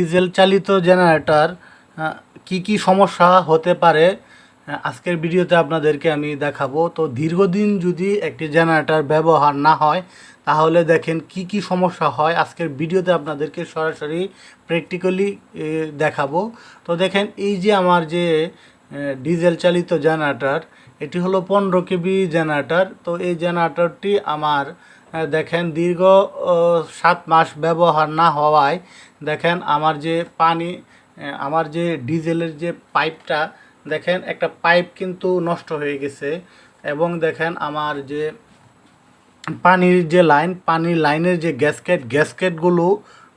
Diesel চালিত generator কি কি সমস্যা হতে পারে আজকের ভিডিওতে আপনাদেরকে আমি দেখাবো। তো দীর্ঘদিন যদি একটি জেনারেটর ব্যবহার না হয়, তাহলে দেখেন কি কি সমস্যা হয়। আজকের ভিডিওতে আপনাদেরকে সরাসরি প্র্যাকটিক্যালি দেখাবো। তো দেখেন, এই যে আমার যে ডিজেল চালিত জেনারেটর এটি হলো পনেরো কেবি জেনারেটর তো এই জেনারেটরটি আমার দেখেন দীর্ঘ সাত মাস ব্যবহার না হওয়ায় দেখেন আমার যে পানি আমার যে ডিজেলের যে পাইপটা, দেখেন একটা পাইপ কিন্তু নষ্ট হয়ে গেছে এবং দেখেন আমার যে পানির যে লাইন, পানির লাইনের যে গ্যাসকেট, গ্যাসকেটগুলো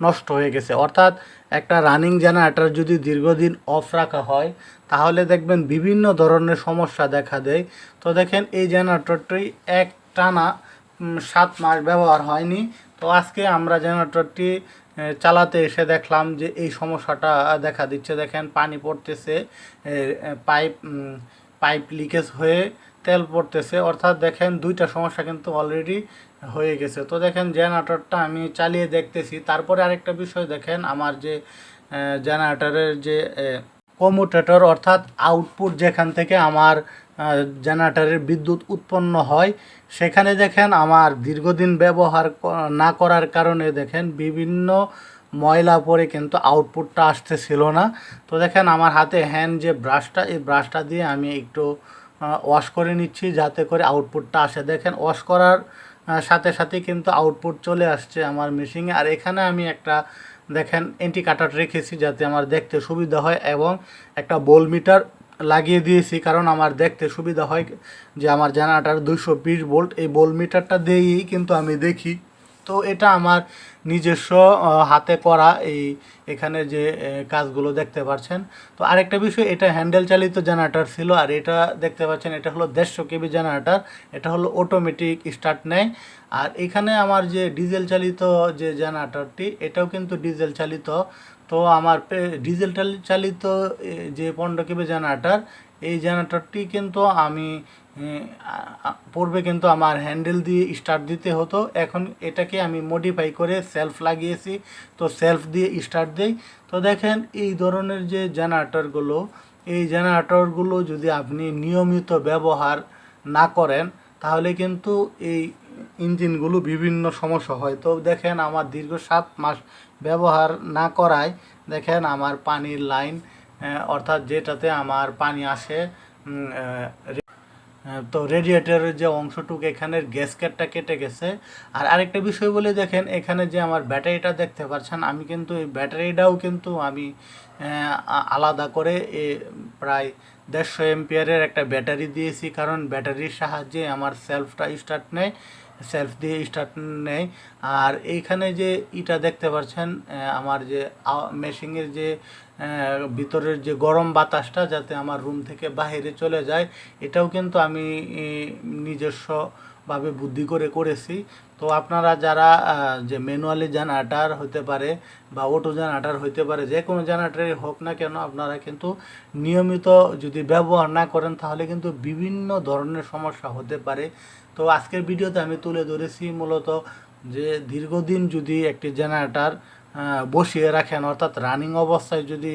নষ্ট হয়ে গেছে। অর্থাৎ একটা রানিং জেনারেটর যদি দীর্ঘদিন অফ রাখা হয়, তাহলে দেখবেন বিভিন্ন ধরনের সমস্যা দেখা দেয়। তো দেখেন এই জেনারেটরটি এক টানা সাত মাস ব্যবহার হয়নি। তো আজকে আমরা জেনারেটরটি চালাতে এসে দেখলাম যে এই সমস্যাটা দেখা দিচ্ছে। দেখেন, পানি পড়তেছে পাইপ পাইপ লিকেজ হয়ে তেল পড়তেছে। অর্থাৎ দেখেন, দুইটা সমস্যা কিন্তু অলরেডি হয়ে গেছে। তো দেখেন, জেনারেটরটা আমি চালিয়ে দেখতেছি। তারপরে আরেকটা বিষয় দেখেন, আমার যে জেনারেটরের যে কমুটেটর অর্থাৎ আউটপুট যেখান থেকে আমার জেনারেটরের বিদ্যুৎ উৎপন্ন হয়। সেখানে দেখেন আমার দীর্ঘদিন ব্যবহার না করার কারণে দেখেন বিভিন্ন ময়লা পরে কিন্তু আউটপুটটা আসতেছিল না। তো দেখেন আমার হাতে হ্যান্ড যে ব্রাশটা এই ব্রাশটা দিয়ে আমি একটু ওয়াশ করে নিচ্ছি যাতে করে আউটপুটটা আসে। দেখেন ওয়াশ করার সাথে সাথে কিন্তু আউটপুট চলে আসছে আমার মেশিনে আর এখানে আমি একটা, দেখেন এন্টি কাটার রেখেছি যাতে আমার দেখতে সুবিধা হয় এবং একটা বোল মিটার লাগিয়ে দিয়েছি, কারণ আমার দেখতে সুবিধা হয় যে আমার জানাটার দুশো বিশ ভোল্ট, এই বোল মিটারটা দিয়েই কিন্তু আমি দেখি। তো এটা আমার নিজস্ব হাতে করা এই এখানে যে কাজগুলো দেখতে পাচ্ছেন। তো আরেকটা বিষয়, এটা হ্যান্ডেল চালিত জেনারেটর ছিল, আর এটা দেখতে পাচ্ছেন, এটা হলো দেড়শো কেবি জেনারেটর, এটা হলো অটোমেটিক স্টার্ট নেয়। আর এখানে আমার যে ডিজেল চালিত যে জেনারেটরটি, এটাও কিন্তু ডিজেল চালিত। তো আমার ডিজেল চালিত যে পনেরো কেবি জেনারেটর, এই জেনারেটরটি কিন্তু আমি পূর্বে কিন্তু আমার হ্যান্ডেল দিয়ে স্টার্ট দিতে হতো। এখন এটাকে আমি মডিফাই করে সেলফ লাগিয়েছি। তো সেলফ দিয়ে স্টার্ট দেই। তো দেখেন, এই ধরনের যে জেনারেটরগুলো এই জেনারেটরগুলো যদি আপনি নিয়মিত ব্যবহার না করেন, তাহলে কিন্তু এই ইঞ্জিনগুলো বিভিন্ন সমস্যা হয়। তো দেখেন, আমার দীর্ঘ সাত মাস ব্যবহার না করায়, দেখেন আমার পানির লাইন অর্থাৎ যেটাতে আমার পানি আসে তো রেডিয়েটারের যে অংশটুকু এখানের গ্যাসকেটটা কেটে গেছে। আর আরেকটা বিষয় বলে, দেখেন, এখানে যে আমার ব্যাটারিটা দেখতে পাচ্ছেন, আমি কিন্তু এই ব্যাটারিটাও কিন্তু আমি আলাদা করে এ, প্রায় দেড়শো এমপিয়ারের একটা ব্যাটারি দিয়েছি। কারণ ব্যাটারির সাহায্যে আমার সেলফটা স্টার্ট নেয়। সেলফ দিয়ে স্টার্ট নেয় আর এইখানে যে ইটা দেখতে পাচ্ছেন আমার যে মেশিনের যে ভিতরের যে গরম বাতাসটা যাতে আমার রুম থেকে বাহিরে চলে যায় এটাও কিন্তু আমি ই, নিজস্বভাবে বুদ্ধি করে করেছি। তো আপনারা যারা যে ম্যানুয়ালি জেনারেটার হতে পারে বা অটো জেনারেটার হতে পারে, যে কোনো জেনারেটারই হোক না কেন, আপনারা কিন্তু নিয়মিত যদি ব্যবহার না করেন, তাহলে কিন্তু বিভিন্ন ধরনের সমস্যা হতে পারে। তো আজকের ভিডিওতে আমি তুলে ধরেছি মূলত যে দীর্ঘদিন যদি একটি জেনারেটার বসিয়ে রাখেন, অর্থাৎ রানিং অবস্থায় যদি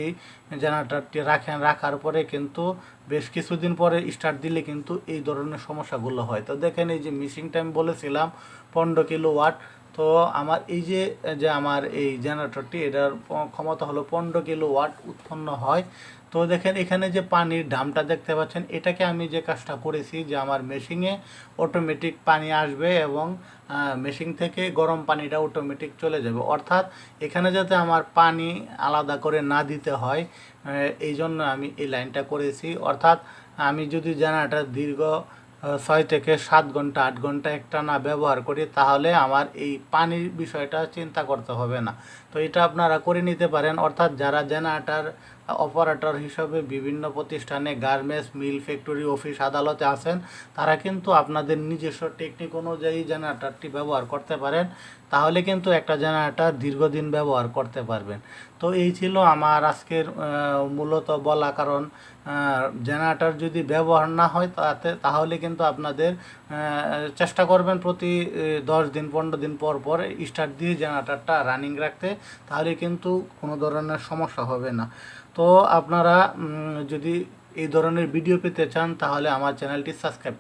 জেনারেটারটি রাখেন, রাখার পরে কিন্তু বেশ কিছুদিন পরে স্টার্ট দিলে কিন্তু এই ধরনের সমস্যাগুলো হয়। তো দেখেন এই যে মিসিং টাইম বলেছিলাম, পনেরো কিলো ওয়াট তো আমার এই যে যে আমার এই জেনারেটরটি এটার ক্ষমতা হলো পনেরো কিলো ওয়াট উৎপন্ন হয়। তো দেখেন এখানে যে পানির ডামটা দেখতে পাচ্ছেন, এটাকে আমি যে কাজটা করেছি যে আমার মেশিনে অটোমেটিক পানি আসবে এবং মেশিন থেকে গরম পানিটা অটোমেটিক চলে যাবে। অর্থাৎ এখানে যাতে আমার পানি আলাদা করে না দিতে হয় এই জন্য আমি এই লাইনটা করেছি। অর্থাৎ আমি যদি জেনারেটার দীর্ঘ ছয় থেকে সাত ঘণ্টা, আট ঘণ্টা একটা না ব্যবহার করি, তাহলে আমার এই পানির বিষয়টা চিন্তা করতে হবে না। তো এটা আপনারা করে নিতে পারেন। অর্থাৎ যারা জেনারেটার, অপারেটর হিসাবে বিভিন্ন প্রতিষ্ঠানে গার্মেন্টস, মিল ফ্যাক্টরি, অফিস, আদালতে আছেন, তারা কিন্তু আপনাদের নিজস্ব টেকনিক অনুযায়ী জেনারেটারটি ব্যবহার করতে পারেন। তাহলে কিন্তু একটা জেনারেটার দীর্ঘদিন ব্যবহার করতে পারবেন। তো এই ছিল আমার আজকের মূলত বলা কারণ। জেনারেটার যদি ব্যবহার না হয় তাতে, তাহলে কিন্তু আপনাদের চেষ্টা করবেন প্রতি দশ দিন, পনেরো দিন পর পর স্টার্ট দিয়ে জেনারেটারটা রানিং রাখতে, তাহলে কিন্তু কোনো ধরনের সমস্যা হবে না। তো আপনারা যদি এই ধরনের ভিডিও পেতে চান, তাহলে আমার চ্যানেলটি সাবস্ক্রাইব